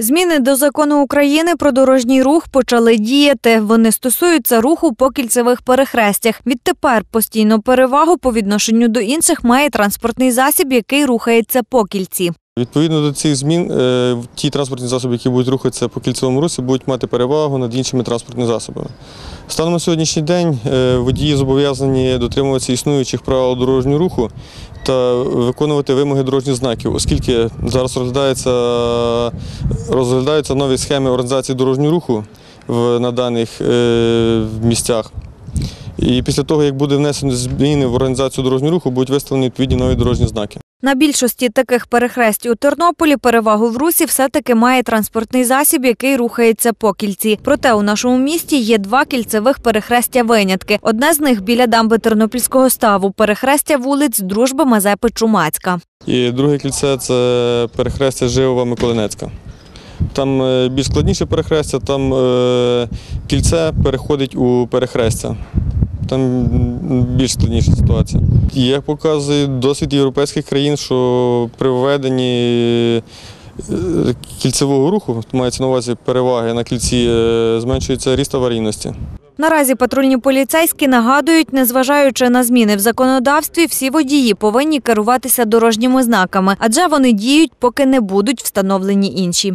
Зміни до закону України про дорожній рух почали діяти. Вони стосуються руху по кільцевих перехрестях. Відтепер постійну перевагу по відношенню до інших має транспортний засіб, який рухається по кільці. Відповідно до цих змін, е, ті транспортні засоби, які будуть рухатися по кільцевому русі, будуть мати перевагу над іншими транспортними засобами. Станом на сьогоднішній день е, водії зобов'язані дотримуватися існуючих правил дорожнього руху та виконувати вимоги дорожніх знаків, оскільки зараз розглядаються, розглядаються нові схеми організації дорожнього руху на даних е, місцях. І після того, як буде внесено зміни в організацію дорожнього руху, будуть виставлені відповідні нові дорожні знаки. На більшості таких перехресть у Тернополі перевагу в русі все-таки має транспортний засіб, який рухається по кільці. Проте у нашому місті є два кільцевих перехрестя винятки. Одне з них біля дамби Тернопільського ставу, перехрестя вулиць Дружби Мазепи Чумацька. І друге кільце це перехрестя Живова Миколинецька. Там е, більш складніше перехрестя, там е, кільце переходить у перехрестя. Там більш складніша ситуація. Як показує досвід європейських країн, що при введенні е, кільцевого руху, мається на увазі переваги на кільці, е, зменшується ріст аварійності. Наразі патрульні поліцейські нагадують, незважаючи на зміни в законодавстві, всі водії повинні керуватися дорожніми знаками, адже вони діють, поки не будуть встановлені інші.